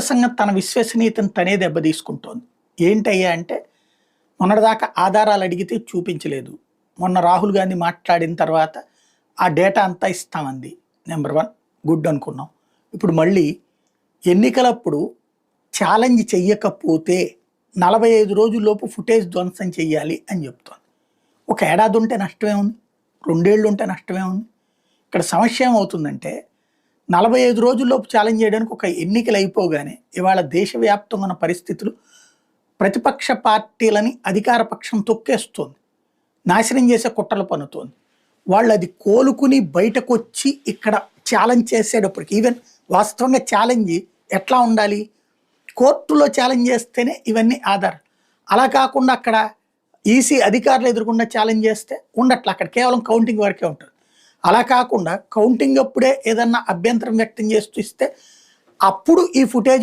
ఎన్నికల తన విశ్వసనీయతను తనే దెబ్బతీసుకుంటోంది ఏంటయ్యా అంటే మొన్నటిదాకా ఆధారాలు అడిగితే చూపించలేదు. మొన్న రాహుల్ గాంధీ మాట్లాడిన తర్వాత ఆ డేటా అంతా ఇస్తామంది. నెంబర్ వన్ గుడ్ అనుకున్నాం. ఇప్పుడు మళ్ళీ ఎన్నికలప్పుడు ఛాలెంజ్ చెయ్యకపోతే నలభై ఐదు రోజుల్లోపు ఫుటేజ్ ధ్వంసం చెయ్యాలి అని చెప్తోంది. ఒక ఏడాది ఉంటే నష్టమే ఉంది. రెండేళ్ళు ఉంటే నష్టమే ఉంది. ఇక్కడ సమస్య ఏమవుతుందంటే నలభై ఐదు రోజుల్లోపు ఛాలెంజ్ చేయడానికి ఒక ఎన్నికలు అయిపోగానే ఇవాళ దేశవ్యాప్తంగా ఉన్న పరిస్థితులు ప్రతిపక్ష పార్టీలని అధికార పక్షం తొక్కేస్తోంది. నాశనం చేసే కుట్రలు పన్నుతోంది. వాళ్ళు అది కోలుకుని బయటకు వచ్చి ఇక్కడ ఛాలెంజ్ చేసేటప్పటికి ఈవెన్ వాస్తవంగా ఛాలెంజ్ ఎట్లా ఉండాలి? కోర్టులో ఛాలెంజ్ చేస్తేనే ఇవన్నీ ఆధార్. అలా కాకుండా అక్కడ ఈసీ అధికారులు ఎదురుకుండా ఛాలెంజ్ చేస్తే ఉండట్ల. అక్కడ కేవలం కౌంటింగ్ వరకే ఉంటారు అలా కాకుండా కౌంటింగ్ అప్పుడే ఏదన్నా అభ్యంతరం వ్యక్తం చేస్తూ ఇస్తే అప్పుడు ఈ ఫుటేజ్